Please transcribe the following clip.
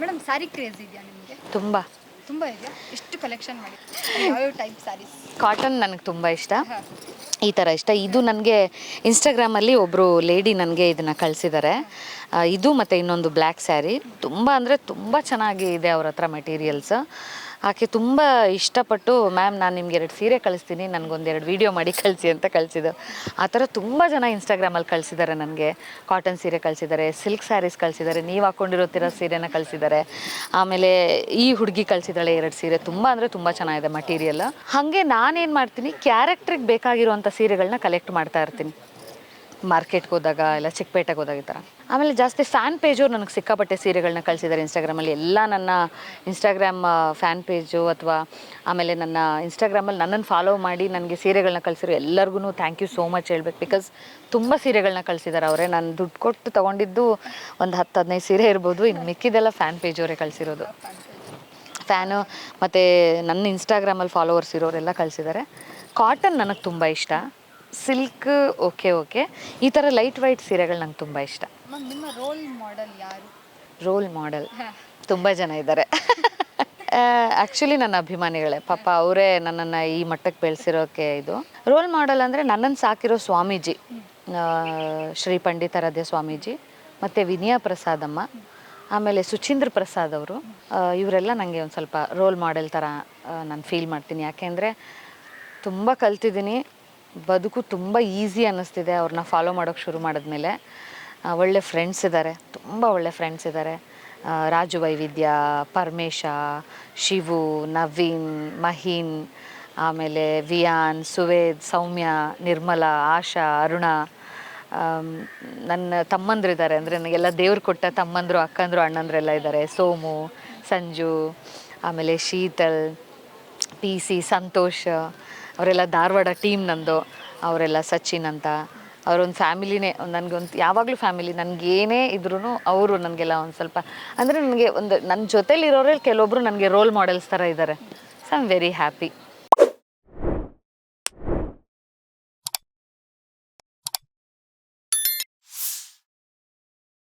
Madam sorry craze ಇದೆಯಾ ನಿಮಗೆ? ತುಂಬ. ತುಂಬ ಇದೆಯಾ? ಎಷ್ಟು ಕಲೆಕ್ಷನ್ ಮಾಡಿ ಯಾವ್ಯಾವ ಟೈಪ್ ಸ್ಯಾರೀಸ್ ಕಾಟನ್ ನನಗೆ ತುಂಬ ಇಷ್ಟ. ಈ ಥರ ಇಷ್ಟ. ಇದು ನನಗೆ ಇನ್ಸ್ಟಾಗ್ರಾಮಲ್ಲಿ ಒಬ್ಬರು ಲೇಡಿ ನನಗೆ ಇದನ್ನು ಕಳಿಸಿದ್ದಾರೆ ಇದು ಮತ್ತು ಇನ್ನೊಂದು ಬ್ಲ್ಯಾಕ್ ಸ್ಯಾರಿ ತುಂಬ ಅಂದರೆ ತುಂಬ ಚೆನ್ನಾಗಿ ಇದೆ ಅವ್ರ ಹತ್ರ ಮೆಟೀರಿಯಲ್ಸ್ ಆಕೆ ತುಂಬ ಇಷ್ಟಪಟ್ಟು, ಮ್ಯಾಮ್, ನಾನು ನಿಮ್ಗೆ ಎರಡು ಸೀರೆ ಕಳಿಸ್ತೀನಿ ನನಗೊಂದೆರಡು ವೀಡಿಯೋ ಮಾಡಿ ಕಳಿಸಿ ಅಂತ ಕಳಿಸಿದ್ದು. ಆ ಥರ ತುಂಬ ಜನ ಇನ್ಸ್ಟಾಗ್ರಾಮಲ್ಲಿ ಕಳಿಸಿದ್ದಾರೆ ನನಗೆ. ಕಾಟನ್ ಸೀರೆ ಕಳಿಸಿದ್ದಾರೆ ಸಿಲ್ಕ್ ಸ್ಯಾರೀಸ್ ಕಳಿಸಿದ್ದಾರೆ, ನೀವು ಹಾಕ್ಕೊಂಡಿರೋತಿರೋ ಸೀರೆನ ಕಳಿಸಿದ್ದಾರೆ. ಆಮೇಲೆ ಈ ಹುಡುಗಿ ಕಳಿಸಿದ್ದಾಳೆ ಎರಡು ಸೀರೆ, ತುಂಬ ಅಂದರೆ ತುಂಬ ಚೆನ್ನಾಗಿದೆ ಮಟೀರಿಯಲ್ ಹಾಗೆ ನಾನೇನು ಮಾಡ್ತೀನಿ ಕ್ಯಾರೆಕ್ಟ್ರಿಗೆ ಬೇಕಾಗಿರುವಂಥ ಸೀರೆಗಳನ್ನ ಕಲೆಕ್ಟ್ ಮಾಡ್ತಾ ಇರ್ತೀನಿ. ಮಾರ್ಕೆಟ್ಗೆ ಹೋದಾಗ ಇಲ್ಲ ಚಿಕ್ಕಪೇಟೆಗೆ ಹೋದಾಗ ಈ ಥರ. ಆಮೇಲೆ ಜಾಸ್ತಿ ಫ್ಯಾನ್ ಪೇಜವ್ರು ನನಗೆ ಸಿಕ್ಕಾಪಟ್ಟೆ ಸೀರೆಗಳನ್ನ ಕಳಿಸಿದ್ದಾರೆ ಇನ್ಸ್ಟಾಗ್ರಾಮಲ್ಲಿ ಎಲ್ಲ ನನ್ನ ಇನ್ಸ್ಟಾಗ್ರಾಮ್ ಫ್ಯಾನ್ ಪೇಜು ಅಥವಾ ಆಮೇಲೆ ನನ್ನ ಇನ್ಸ್ಟಾಗ್ರಾಮಲ್ಲಿ ನನ್ನನ್ನು ಫಾಲೋ ಮಾಡಿ ನನಗೆ ಸೀರೆಗಳನ್ನ ಕಳಿಸಿರೋ ಎಲ್ಲರಿಗೂ ಥ್ಯಾಂಕ್ ಯು ಸೋ ಮಚ್ ಹೇಳ್ಬೇಕು. ಬಿಕಾಸ್ ತುಂಬ ಸೀರೆಗಳನ್ನ ಕಳಿಸಿದ್ದಾರೆ ಅವರೇ. ನಾನು ದುಡ್ಡು ಕೊಟ್ಟು ತೊಗೊಂಡಿದ್ದು ಒಂದು ಹತ್ತು ಹದಿನೈದು ಸೀರೆ ಇರ್ಬೋದು. ಇನ್ನು ಮಿಕ್ಕಿದೆಲ್ಲ ಫ್ಯಾನ್ ಪೇಜವರೇ ಕಳಿಸಿರೋದು. ಫ್ಯಾನು ಮತ್ತು ನನ್ನ ಇನ್ಸ್ಟಾಗ್ರಾಮಲ್ಲಿ ಫಾಲೋವರ್ಸ್ ಇರೋರೆಲ್ಲ ಕಳಿಸಿದ್ದಾರೆ. ಕಾಟನ್ ನನಗೆ ತುಂಬ ಇಷ್ಟ. Silk okay okay. ಈ ಥರ ಲೈಟ್ ವೈಟ್ ಸೀರೆಗಳು ನಂಗೆ ತುಂಬ ಇಷ್ಟ. ಮ್ಯಾಮ್ ನಿಮ್ಮ ರೋಲ್ ಮಾಡೆಲ್ ಯಾರು? Role model. ತುಂಬ ಜನ ಇದ್ದಾರೆ ಆ್ಯಕ್ಚುಲಿ ನನ್ನ ಅಭಿಮಾನಿಗಳೇ. ಪಾಪ ಅವರೇ ನನ್ನನ್ನು ಈ ಮಟ್ಟಕ್ಕೆ ಬೆಳೆಸಿರೋಕೆ ಇದು. ರೋಲ್ ಮಾಡೆಲ್ ಅಂದರೆ ನನ್ನನ್ನು ಸಾಕಿರೋ ಸ್ವಾಮೀಜಿ. ಶ್ರೀ ಪಂಡಿತಾರಾಧ್ಯ ಸ್ವಾಮೀಜಿ ಮತ್ತು ವಿನಯ ಪ್ರಸಾದಮ್ಮ ಆಮೇಲೆ ಸುಚೀಂದ್ರ ಪ್ರಸಾದ್ ಅವರು. ಇವರೆಲ್ಲ ನನಗೆ ಒಂದು ಸ್ವಲ್ಪ ರೋಲ್ ಮಾಡೆಲ್ ಥರ ನಾನು ಫೀಲ್ ಮಾಡ್ತೀನಿ. ಯಾಕೆಂದರೆ ತುಂಬ ಕಲ್ತಿದ್ದೀನಿ. ಬದುಕು ತುಂಬ ಈಸಿ ಅನ್ನಿಸ್ತಿದೆ ಅವ್ರನ್ನ ಫಾಲೋ ಮಾಡೋಕ್ಕೆ ಶುರು ಮಾಡಿದ್ಮೇಲೆ. ಒಳ್ಳೆ ಫ್ರೆಂಡ್ಸ್ ಇದ್ದಾರೆ ತುಂಬ ಒಳ್ಳೆ ಫ್ರೆಂಡ್ಸ್ ಇದ್ದಾರೆ ರಾಜು ವೈವಿಧ್ಯ, ಪರಮೇಶ, ಶಿವು, ನವೀನ್, ಮಹೀನ್, ಆಮೇಲೆ ವಿಯಾನ್, ಸುವೇದ್, ಸೌಮ್ಯ, ನಿರ್ಮಲಾ, ಆಶಾ, ಅರುಣ ನನ್ನ ನನ್ನ ತಮ್ಮಂದ್ರಿದ್ದಾರೆ ಅಂದರೆ ನನಗೆಲ್ಲ ದೇವ್ರು ಕೊಟ್ಟ ತಮ್ಮಂದರು, ಅಕ್ಕಂದರು, ಅಣ್ಣಂದ್ರೆಲ್ಲ ಇದ್ದಾರೆ ಸೋಮು, ಸಂಜು, ಆಮೇಲೆ ಶೀತಲ್ ಪಿ ಸಿ ಸಂತೋಷ್, ಅವರೆಲ್ಲ ಧಾರವಾಡ ಟೀಮ್ ನಂದು, ಅವರೆಲ್ಲ ಸಚಿನ್ ಅಂತ. ಅವರೊಂದು ಫ್ಯಾಮಿಲಿನೇ, ನನಗೊಂದು ಯಾವಾಗಲೂ ಫ್ಯಾಮಿಲಿ, ನನಗೇನೇ ಇದ್ರೂ ಅವರು ನನಗೆಲ್ಲ ಒಂದು ಸ್ವಲ್ಪ, ಅಂದರೆ ನನಗೆ ಒಂದು ನನ್ನ ಜೊತೇಲಿರೋರಲ್ಲಿ ಕೆಲವೊಬ್ಬರು ನನಗೆ ರೋಲ್ ಮಾಡೆಲ್ಸ್ ಥರ ಇದ್ದಾರೆ ಸೊ ಐ ವೆರಿ ಹ್ಯಾಪಿ